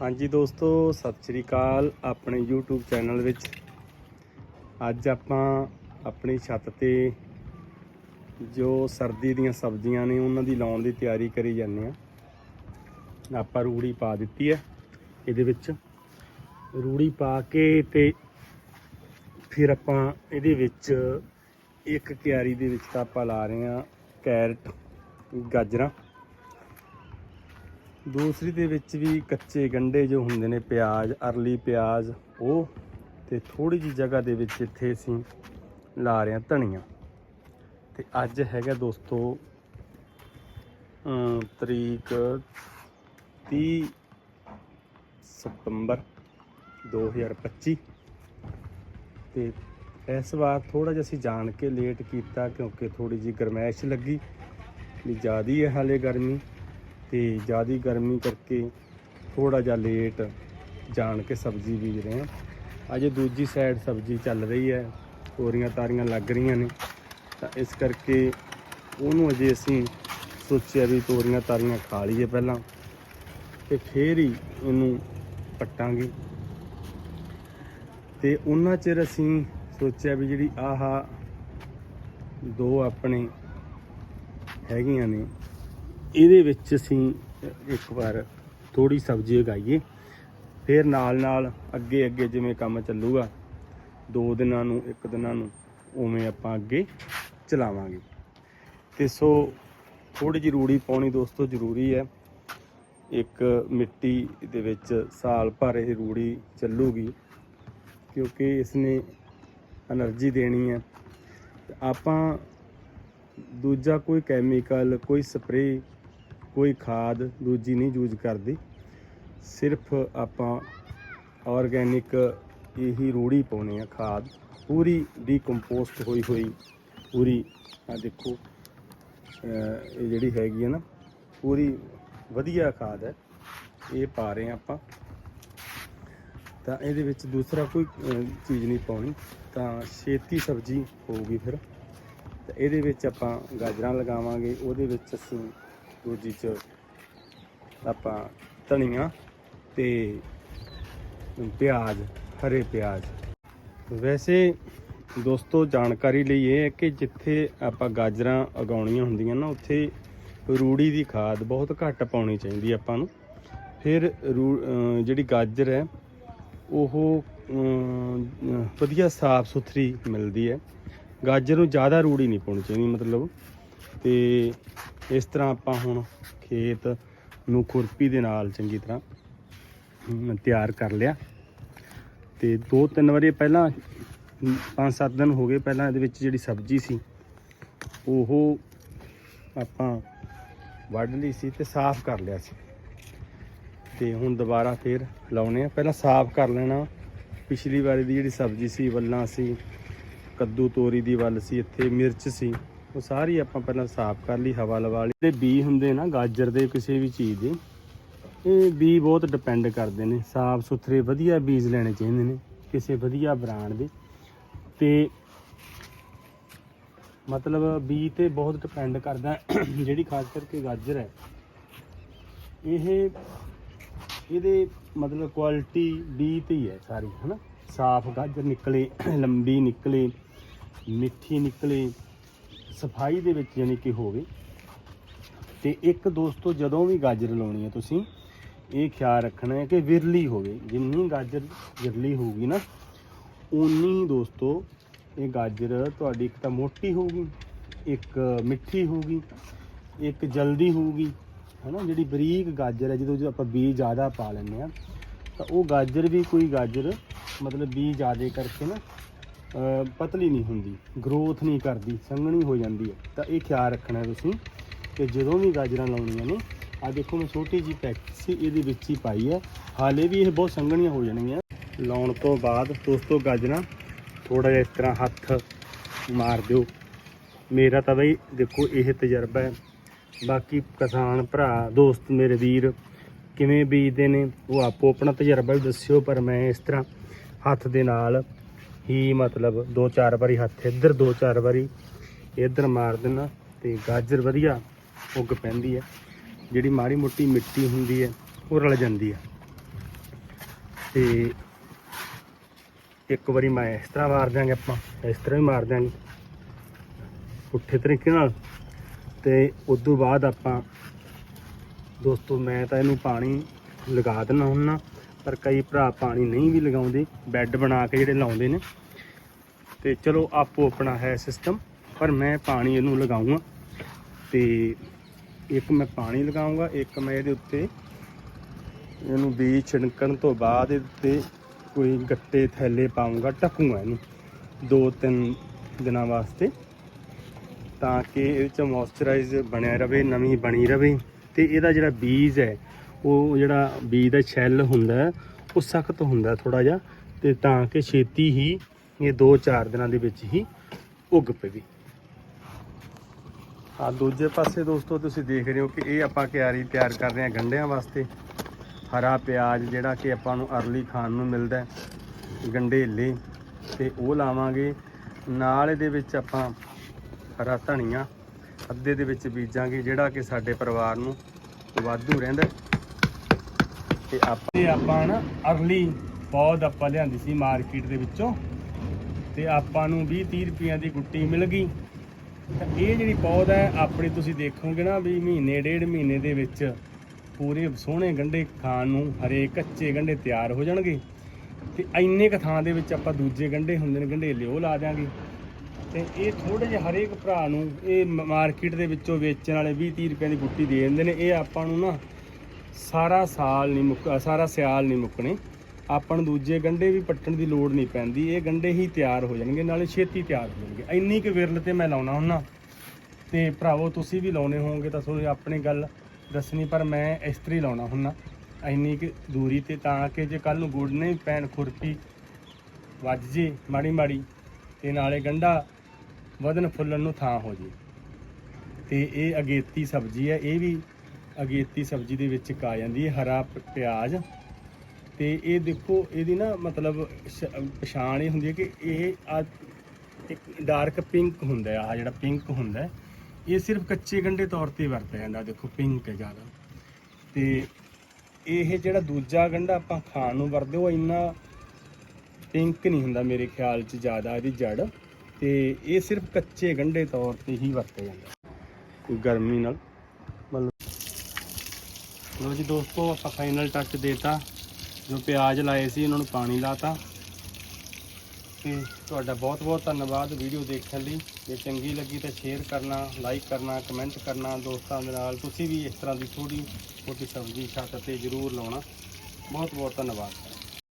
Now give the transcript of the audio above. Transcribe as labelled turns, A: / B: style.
A: ਹਾਂਜੀ ਦੋਸਤੋ, ਸਤਿ ਸ੍ਰੀ ਅਕਾਲ ਆਪਣੇ YouTube ਚੈਨਲ ਵਿੱਚ। ਅੱਜ ਆਪਾਂ ਆਪਣੀ ਛੱਤ ਤੇ ਜੋ ਸਰਦੀ ਦੀਆਂ ਸਬਜ਼ੀਆਂ ਨੇ ਉਹਨਾਂ ਦੀ ਲਾਉਣ ਦੀ ਤਿਆਰੀ ਕਰੀ ਜਾਂਦੇ ਆ ਆਪਾਂ ਰੂੜੀ ਪਾ ਦਿੱਤੀ ਹੈ ਇਹਦੇ ਵਿੱਚ। ਰੂੜੀ ਪਾ ਕੇ ਤੇ ਫਿਰ ਆਪਾਂ ਇਹਦੇ ਵਿੱਚ ਇੱਕ ਕਿਆਰੀ ਦੇ ਵਿੱਚ ਤਾਂ ਆਪਾਂ ਲਾ ਰਹੇ ਆ ਕੈਰਟ, ਗਾਜਰਾਂ। ਦੂਸਰੀ ਦੇ ਵਿੱਚ ਵੀ ਕੱਚੇ ਗੰਡੇ ਜੋ ਹੁੰਦੇ ਨੇ, ਪਿਆਜ਼, ਅਰਲੀ ਪਿਆਜ਼, ਉਹ ਤੇ ਥੋੜੀ ਜੀ ਜਗ੍ਹਾ ਦੇ ਵਿੱਚ ਇੱਥੇ ਅਸੀਂ ਲਾ ਰਹੇ ਹਾਂ ਧਨੀਆ। ਤੇ ਅੱਜ ਹੈਗਾ ਦੋਸਤੋ ਤਰੀਕ 30 ਸਤੰਬਰ 2025 ਤੇ ਇਸ ਵਾਰ ਥੋੜਾ ਜਿਹਾ ਅਸੀਂ ਜਾਣ ਕੇ ਲੇਟ ਕੀਤਾ ਕਿਉਂਕਿ ਥੋੜੀ ਜੀ ਗਰਮੈਸ਼ ਲੱਗੀ, ਵੀ ਜ਼ਿਆਦੀ ਹੈ ਹਾਲੇ ਗਰਮੀ। ਤੇ ਜ਼ਿਆਦੀ ਗਰਮੀ ਕਰਕੇ ਥੋੜਾ ਜਿਹਾ ਲੇਟ ਜਾਣ ਕੇ ਸਬਜ਼ੀ ਬੀਜ ਰਹੇ ਹਾਂ। ਅਜੇ ਦੂਜੀ ਸਾਈਡ ਸਬਜ਼ੀ ਚੱਲ ਰਹੀ ਹੈ, ਤੋਰੀਆਂ ਤਾਰੀਆਂ ਲੱਗ ਰਹੀਆਂ ਨੇ। ਤਾਂ ਇਸ ਕਰਕੇ ਉਹਨੂੰ ਅਜੇ ਅਸੀਂ ਸੋਚਿਆ ਵੀ ਤੋਰੀਆਂ ਤਾਰੀਆਂ ਖਾ ਲਈਏ ਪਹਿਲਾਂ ਤੇ ਫੇਰ ਹੀ ਇਹਨੂੰ ਪੱਟਾਂਗੇ। ਤੇ ਉਹਨਾਂ ਚਿਰ ਅਸੀਂ ਸੋਚਿਆ ਵੀ ਜਿਹੜੀ ਆਹਾ ਦੋ ਆਪਣੇ ਹੈਗੀਆਂ ਨੇ ਇਹਦੇ ਵਿੱਚ ਅਸੀਂ ਇੱਕ ਵਾਰ ਥੋੜੀ ਸਬਜ਼ੀ ਉਗਾਈਏ, ਫਿਰ ਨਾਲ ਨਾਲ ਅੱਗੇ ਅੱਗੇ ਜਿਵੇਂ ਕੰਮ ਚੱਲੂਗਾ, ਦੋ ਦਿਨਾਂ ਨੂੰ, ਇੱਕ ਦਿਨਾਂ ਨੂੰ, ਉਵੇਂ ਆਪਾਂ ਅੱਗੇ ਚਲਾਵਾਂਗੇ। ਤੇ ਸੋ ਥੋੜੀ ਜਿਹੀ ਰੂੜੀ ਪਾਉਣੀ ਦੋਸਤੋ ਜ਼ਰੂਰੀ ਹੈ। ਇੱਕ ਮਿੱਟੀ ਦੇ ਵਿੱਚ ਸਾਲ ਭਰ ਇਹ ਰੂੜੀ ਚੱਲੂਗੀ, ਕਿਉਂਕਿ ਇਸ ਨੇ એનર્ਜੀ ਦੇਣੀ ਹੈ। ਆਪਾਂ ਦੂਜਾ ਕੋਈ ਕੈਮੀਕਲ, ਕੋਈ ਸਪਰੇ ਕੋਈ ਖਾਦ ਦੂਜੀ ਨਹੀਂ ਯੂਜ਼ ਕਰਦੀ। ਸਿਰਫ ਆਪਾਂ ਆਰਗੈਨਿਕ ਇਹੀ ਰੂੜੀ ਪਾਉਣੀ ਆ ਖਾਦ। ਪੂਰੀ ਡੀਕੰਪੋਸਟ ਹੋਈ ਹੋਈ, ਪੂਰੀ ਆ ਦੇਖੋ ਇਹ ਜਿਹੜੀ ਹੈਗੀ ਹੈ ਨਾ, ਪੂਰੀ ਵਧੀਆ ਖਾਦ ਹੈ, ਇਹ ਪਾ ਰਹੇ ਹਾਂ ਆਪਾਂ। ਤਾਂ ਇਹਦੇ ਵਿੱਚ ਦੂਸਰਾ ਕੋਈ ਚੀਜ਼ ਨਹੀਂ ਪਾਉਣੀ, ਤਾਂ ਛੇਤੀ ਸਬਜ਼ੀ ਹੋਊਗੀ ਫਿਰ। ਤੇ ਇਹਦੇ ਵਿੱਚ ਆਪਾਂ ਗਾਜਰਾਂ ਲਗਾਵਾਂਗੇ, ਉਹਦੇ ਵਿੱਚ ਅਸੀਂ ਦੂਜੀ ਚ ਆਪਾਂ ਧਨੀਆ ਤੇ ਪਿਆਜ਼, ਹਰੇ ਪਿਆਜ਼। ਵੈਸੇ ਦੋਸਤੋ, ਜਾਣਕਾਰੀ ਲਈ ਇਹ ਹੈ ਕਿ ਜਿੱਥੇ ਆਪਾਂ ਗਾਜਰਾਂ ਉਗਾਉਣੀਆਂ ਹੁੰਦੀਆਂ ਨਾ, ਉੱਥੇ ਰੂੜੀ ਦੀ ਖਾਦ ਬਹੁਤ ਘੱਟ ਪਾਉਣੀ ਚਾਹੀਦੀ ਆਪਾਂ ਨੂੰ। ਫਿਰ ਰੂ- ਜਿਹੜੀ ਗਾਜਰ ਹੈ, ਉਹ ਵਧੀਆ ਸਾਫ਼ ਸੁਥਰੀ ਮਿਲਦੀ ਹੈ। ਗਾਜਰ ਨੂੰ ਜ਼ਿਆਦਾ ਰੂੜੀ ਨਹੀਂ ਪਾਉਣੀ ਚਾਹੀਦੀ, ਮਤਲਬ ਤੇ ਇਸ ਤਰ੍ਹਾਂ ਆਪਾਂ ਹੁਣ ਖੇਤ ਨੂੰ ਖੁਰਪੀ ਦੇ ਨਾਲ ਚੰਗੀ ਤਰ੍ਹਾਂ ਤਿਆਰ ਕਰ ਲਿਆ। ਤੇ ਦੋ ਤਿੰਨ ਵਾਰੀ ਪਹਿਲਾਂ ਅਮ, ਪੰਜ ਸੱਤ ਦਿਨ ਹੋ ਗਏ ਪਹਿਲਾਂ ਇਹਦੇ ਵਿੱਚ ਜਿਹੜੀ ਸਬਜ਼ੀ ਸੀ ਉਹ ਆਪਾਂ ਵੱਢ ਲਈ ਸੀ ਤੇ ਸਾਫ਼ ਕਰ ਲਿਆ ਸੀ। ਤੇ ਹੁਣ ਦੁਬਾਰਾ ਫੇਰ ਲਾਉਣੇ ਆ। ਪਹਿਲਾਂ ਸਾਫ਼ ਕਰ ਲੈਣਾ। ਪਿਛਲੀ ਵਾਰੀ ਦੀ ਜਿਹੜੀ ਸਬਜ਼ੀ ਸੀ ਵੱਲਾਂ ਸੀ ਕੱਦੂ ਤੋਰੀ ਦੀ ਵੱਲ ਸੀ ਇੱਥੇ ਮਿਰਚ ਸੀ। ਉਹ ਸਾਰੀ ਆਪਾਂ ਪਹਿਲਾਂ ਸਾਫ਼ ਕਰ ਲਈ, ਹਵਾ ਲਵਾ ਲਈ। ਜਿਹੜੇ ਬੀ ਹੁੰਦੇ ਨਾ, ਗਾਜਰ ਦੇ ਕਿਸੇ ਵੀ ਚੀਜ਼ ਦੇ, ਇਹ ਬੀ ਬਹੁਤ ਡਿਪੈਂਡ ਕਰਦੇ ਨੇ। ਸਾਫ਼ ਸੁਥਰੇ, ਵਧੀਆ ਬੀਜ ਲੈਣੇ ਚਾਹੀਦੇ ਨੇ, ਕਿਸੇ ਵਧੀਆ ਬ੍ਰਾਂਡ ਦੇ। ਤੇ ਮਤਲਬ ਬੀ ਤੇ ਬਹੁਤ ਡਿਪੈਂਡ ਕਰਦਾ, ਜਿਹੜੀ ਖਾਸ ਕਰਕੇ ਗਾਜਰ ਹੈ। ਇਹ, ਇਹਦੇ ਮਤਲਬ ਕੁਆਲਿਟੀ ਬੀ ਤੇ ਹੀ ਹੈ ਸਾਰੀ, ਹਨਾ? ਸਾਫ਼ ਗਾਜਰ ਨਿਕਲੇ, ਲੰਬੀ ਨਿਕਲੇ, ਮਿੱਠੀ ਨਿਕਲੇ। ਸਫ਼ਾਈ ਦੇ ਵਿੱਚ ਯਾਨੀ ਕਿ ਹੋਵੇ ਤੇ ਇੱਕ ਦੋਸਤੋ, ਜਦੋਂ ਵੀ ਗਾਜਰ ਲਾਉਣੀ ਹੈ ਤੁਸੀਂ, ਇਹ ਖਿਆਲ ਰੱਖਣਾ ਹੈ ਕਿ ਵਿਰਲੀ ਹੋਵੇ ਜਿੰਨੀ ਗਾਜਰ ਵਿਰਲੀ ਹੋਊਗੀ ਨਾ ਉਨੀ ਦੋਸਤੋ, ਇਹ ਗਾਜਰ ਤੁਹਾਡੀ ਇੱਕ ਤਾਂ ਮੋਟੀ ਹੋਊਗੀ, ਇੱਕ ਮਿੱਠੀ ਹੋਊਗੀ, ਇੱਕ ਜਲਦੀ ਹੋਊਗੀ, ਹਨਾ? ਜਿਹੜੀ ਬਰੀਕ ਗਾਜਰ ਹੈ, ਜਦੋਂ ਜੋ ਆਪਾਂ ਬੀਜ ਜ਼ਿਆਦਾ ਪਾ ਲੈਂਦੇ ਆ ਤਾਂ ਉਹ ਗਾਜਰ ਵੀ ਕੋਈ ਗਾਜਰ, ਮਤਲਬ ਬੀਜ ਜ਼ਿਆਦਾ ਕਰਕੇ ਨਾ ਪਤਲੀ ਨਹੀਂ ਹੁੰਦੀ ਗਰੋਥ ਨਹੀਂ ਕਰਦੀ, ਸੰਘਣੀ ਹੋ ਜਾਂਦੀ ਹੈ। ਤਾਂ ਇਹ ਖਿਆਲ ਰੱਖਣਾ ਤੁਸੀਂ ਕਿ ਜਦੋਂ ਵੀ ਗਾਜਰਾਂ ਲਾਉਣੀਆਂ ਨੇ ਆ ਦੇਖੋ ਮੈਂ ਛੋਟੀ ਜੀ ਪੈਕ ਸੀ, ਇਹਦੇ ਵਿੱਚ ਹੀ ਪਾਈ ਹੈ। ਹਾਲੇ ਵੀ ਇਹ ਬਹੁਤ ਸੰਘਣੀਆਂ ਹੋ ਜਾਣਗੀਆਂ। ਲਾਉਣ ਤੋਂ ਬਾਅਦ ਦੋਸਤੋ ਗਾਜਰਾਂ ਥੋੜਾ ਜਿਹਾ ਇਸ ਤਰ੍ਹਾਂ ਹੱਥ ਮਾਰ ਦਿਓ। ਮੇਰਾ ਤਾਂ ਬਈ ਦੇਖੋ ਇਹ ਤਜਰਬਾ ਹੈ। ਬਾਕੀ ਕਿਸਾਨ ਭਰਾ, ਦੋਸਤ ਮੇਰੇ ਵੀਰ ਕਿਵੇਂ ਬੀਜਦੇ ਨੇ, ਉਹ ਆਪੋ ਆਪਣਾ ਤਜਰਬਾ ਵੀ ਦੱਸਿਓ, ਪਰ ਮੈਂ ਇਸ ਤਰ੍ਹਾਂ ਹੱਥ ਦੇ ਨਾਲ ਹੀ ਮਤਲਬ ਦੋ ਚਾਰ ਵਾਰੀ ਹੱਥ ਇੱਧਰ, ਦੋ ਚਾਰ ਵਾਰੀ ਇੱਧਰ ਮਾਰ ਦੇਣਾ ਤੇ ਗਾਜਰ ਵਧੀਆ ਉੱਗ ਪੈਂਦੀ ਹੈ। ਜਿਹੜੀ ਮਾੜੀ ਮੋਟੀ ਮਿੱਟੀ ਹੁੰਦੀ ਹੈ, ਉਹ ਰਲ ਜਾਂਦੀ ਹੈ। ਤੇ ਇੱਕ ਵਾਰੀ ਮੈਂ ਇਸ ਤਰ੍ਹਾਂ ਮਾਰ ਦਿਆਂਗੇ ਆਪਾਂ, ਇਸ ਤਰ੍ਹਾਂ ਵੀ ਮਾਰ ਦਿਆਂਗੇ ਪੁੱਠੇ ਤਰੀਕੇ ਨਾਲ। ਤੇ ਉਸ ਤੋਂ ਬਾਅਦ ਆਪਾਂ ਦੋਸਤੋ ਮੈਂ ਤਾਂ ਇਹਨੂੰ ਪਾਣੀ ਲਗਾ ਦਿੰਦਾ ਹੁੰਨਾ। ਪਰ ਕਈ ਭਰਾ ਪਾਣੀ ਨਹੀਂ ਵੀ ਲਗਾਉਂਦੇ, ਬੈੱਡ ਬਣਾ ਕੇ ਜਿਹੜੇ ਲਾਉਂਦੇ ਨੇ। ਤੇ ਚਲੋ, ਆਪੋ ਆਪਣਾ ਹੈ ਸਿਸਟਮ ਪਰ ਮੈਂ ਪਾਣੀ ਇਹਨੂੰ ਲਗਾਉਂਗਾ। ਤੇ ਇੱਕ ਮੈਂ ਪਾਣੀ ਲਗਾਉਂਗਾ, ਇੱਕ ਮੈਂ ਇਹਦੇ ਉੱਤੇ ਇਹਨੂੰ ਬੀਜ ਛਿੜਕਣ ਤੋਂ ਬਾਅਦ ਇਹਦੇ ਉੱਤੇ ਕੋਈ ਗੱਟੇ ਥੈਲੇ ਪਾਉਂਗਾ, ਢਕੂਗਾ ਇਹਨੂੰ ਦੋ ਤਿੰਨ ਦਿਨਾਂ ਵਾਸਤੇ, ਤਾਂ ਕਿ ਇਹਦੇ ਚ ਮੋਇਸਚਰਾਈਜ਼ ਬਣਿਆ ਰਵੇ, ਨਵੀਂ ਬਣੀ ਰਵੇ। ਤੇ ਇਹਦਾ ਜਿਹੜਾ ਬੀਜ ਹੈ ਉਹ ਜਿਹੜਾ ਬੀਜ ਦਾ ਛੈਲ ਹੁੰਦਾ ਉਹ ਸਖਤ ਹੁੰਦਾ ਥੋੜਾ ਜਿਹਾ ਤੇ ਤਾਂ ਕਿ ਛੇਤੀ ਹੀ ਇਹ 2-4 ਦਿਨਾਂ ਦੇ ਵਿੱਚ ਹੀ ਉੱਗ ਪਵੇ। ਆ ਦੂਜੇ ਪਾਸੇ ਦੋਸਤੋ ਤੁਸੀਂ ਦੇਖ ਰਹੇ ਹੋ ਕਿ ਇਹ ਆਪਾਂ ਕਿਆਰੀ ਤਿਆਰ ਕਰ ਰਹੇ ਹਾਂ ਗੰਢਿਆਂ ਵਾਸਤੇ। ਹਰਾ ਪਿਆਜ਼ ਜਿਹੜਾ ਕਿ ਆਪਾਂ ਨੂੰ ਅਰਲੀ ਖਾਣ ਨੂੰ ਮਿਲਦਾ ਹੈ, ਗੰਢੇਲੇ ਤੇ ਉਹ ਲਾਵਾਂਗੇ। ਨਾਲ ਇਹਦੇ ਵਿੱਚ ਆਪਾਂ ਹਰਾ ਧਨੀਆ ਅੱਧੇ ਦੇ ਵਿੱਚ ਬੀਜਾਂਗੇ ਜਿਹੜਾ ਕਿ ਸਾਡੇ ਪਰਿਵਾਰ ਨੂੰ ਵਾਧੂ ਰਹਿੰਦਾ ਤੇ ਆਪਾਂ ਇਹ ਆਪਾਂ ਨਾ ਅਰਲੀ ਪੌਦ ਆਪਾਂ ਲਿਆਂਦੀ ਸੀ ਮਾਰਕੀਟ ਦੇ ਵਿੱਚੋਂ। ਤੇ ਆਪਾਂ ਨੂੰ 20 30 ਰੁਪਈਆਂ ਦੀ ਗੁੱਟੀ ਮਿਲ ਗਈ। ਤਾਂ ਇਹ ਜਿਹੜੀ ਪੌਦ ਹੈ, ਆਪਣੀ ਤੁਸੀਂ ਦੇਖੋਗੇ ਨਾ ਵੀ ਮਹੀਨੇ, ਡੇਢ ਮਹੀਨੇ ਦੇ ਵਿੱਚ ਪੂਰੇ ਸੋਹਣੇ ਗੰਢੇ ਖਾਣ ਨੂੰ, ਹਰੇ ਕੱਚੇ ਗੰਢੇ ਤਿਆਰ ਹੋ ਜਾਣਗੇ। ਤੇ ਇੰਨੇ ਕ ਥਾਂ ਦੇ ਵਿੱਚ ਆਪਾਂ ਦੂਜੇ ਗੰਢੇ ਹੁੰਦੇ ਨੇ ਗੰਢੇਲੇ ਉਹ ਲਾ ਦਿਆਂਗੇ। ਤੇ ਇਹ ਥੋੜੇ ਜਿਹੇ ਹਰੇਕ ਭਰਾ ਨੂੰ ਇਹ ਮਾਰਕੀਟ ਦੇ ਵਿੱਚੋਂ ਵੇਚਣ ਵਾਲੇ 20 30 ਰੁਪਏ ਦੀ ਗੁੱਟੀ ਦੇ ਦਿੰਦੇ ਨੇ। ਇਹ ਆਪਾਂ ਨੂੰ ਨਾ ਸਾਰਾ ਸਾਲ ਨਹੀਂ ਮੁੱਕ ਸਾਰਾ ਸਿਆਲ ਨਹੀਂ ਮੁੱਕਣੇ। ਆਪਾਂ ਨੂੰ ਦੂਜੇ ਗੰਢੇ ਵੀ ਪੱਟਣ ਦੀ ਲੋੜ ਨਹੀਂ ਪੈਂਦੀ। ਇਹ ਗੰਢੇ ਹੀ ਤਿਆਰ ਹੋ ਜਾਣਗੇ, ਨਾਲੇ ਛੇਤੀ ਤਿਆਰ ਹੋ ਜਾਣਗੇ। ਇੰਨੀ ਕੁ ਵਿਰਲ ਤੇ ਮੈਂ ਲਾਉਣਾ ਹੁੰਨਾ ਤੇ ਭਰਾਵੋ, ਤੁਸੀਂ ਵੀ ਲਾਉਣੇ ਹੋਵੋਗੇ ਤਾਂ ਤੁਹਾਨੂੰ ਆਪਣੀ ਗੱਲ ਦੱਸਣੀ, ਪਰ ਮੈਂ ਇਸ ਤਰ੍ਹਾਂ ਲਾਉਣਾ ਹੁੰਨਾ ਇੰਨੀ ਕੁ ਦੂਰੀ ਤੇ ਤਾਂ ਕਿ ਜੇ ਕੱਲ ਨੂੰ ਗੁੜ ਨਹੀਂ ਪੈਣ, ਖੁਰਪੀ ਵੱਜ ਜੇ ਮਾੜੀ ਮਾੜੀ, ਤੇ ਨਾਲੇ ਗੰਢਾ ਵਧਨ ਫੁੱਲਣ ਨੂੰ ਥਾਂ ਹੋ ਜੇ। ਤੇ ਇਹ ਅਗੇਤੀ ਸਬਜ਼ੀ ਹੈ, ਇਹ ਵੀ ਅਗੇਤੀ ਸਬਜ਼ੀ ਦੇ ਵਿੱਚ ਇੱਕ ਆ ਜਾਂਦੀ ਹੈ ਹਰਾ ਪਿਆਜ਼। ਤੇ ਇਹ ਦੇਖੋ ਇਹਦੀ ਨਾ ਮਤਲਬ ਪਛਾਣ ਇਹ ਹੁੰਦੀ ਹੈ ਕਿ ਇਹ ਆ ਇੱਕ ਡਾਰਕ ਪਿੰਕ ਹੁੰਦਾ ਹੈ ਆ ਜਿਹੜਾ ਪਿੰਕ ਹੁੰਦਾ ਹੈ, ਇਹ ਸਿਰਫ ਕੱਚੇ ਗੰਢੇ ਤੌਰ ਤੇ ਵਰਤਿਆ ਜਾਂਦਾ ਦੇਖੋ ਪਿੰਕ ਹੈ ਜ਼ਿਆਦਾ। ਤੇ ਇਹ ਜਿਹੜਾ ਦੂਜਾ ਗੰਢਾ ਆਪਾਂ ਖਾਣ ਨੂੰ ਵਰਤਦੇ ਉਹ ਇੰਨਾ ਪਿੰਕ ਨਹੀਂ ਹੁੰਦਾ ਮੇਰੇ ਖਿਆਲ 'ਚ ਜ਼ਿਆਦਾ ਇਹਦੀ ਜੜ। ਤੇ ਇਹ ਸਿਰਫ ਕੱਚੇ ਗੰਢੇ ਤੌਰ ਤੇ ਹੀ ਵਰਤਿਆ ਜਾਂਦਾ। ਗਰਮੀ ਨਾਲ ਲੋ ਜੀ ਦੋਸਤੋ, ਆਪਾਂ ਫਾਈਨਲ ਟੱਚ ਦੇਤਾ। ਜੋ ਪਿਆਜ਼ ਲਾਏ ਸੀ, ਉਹਨਾਂ ਨੂੰ ਪਾਣੀ ਲਾਤਾ। ਤੇ ਤੁਹਾਡਾ ਬਹੁਤ ਬਹੁਤ ਧੰਨਵਾਦ ਵੀਡੀਓ ਦੇਖਣ ਲਈ। ਜੇ ਚੰਗੀ ਲੱਗੀ ਤਾਂ ਸ਼ੇਅਰ ਕਰਨਾ ਲਾਈਕ ਕਰਨਾ ਕਮੈਂਟ ਕਰਨਾ। ਦੋਸਤਾਂ ਦੇ ਨਾਲ ਤੁਸੀਂ ਵੀ ਇਸ ਤਰ੍ਹਾਂ ਦੀ ਥੋੜੀ ਛੋਟੀ ਸਬਜ਼ੀ ਛੱਤ ਤੇ ਜ਼ਰੂਰ ਲਾਉਣਾ। ਬਹੁਤ ਬਹੁਤ ਧੰਨਵਾਦ।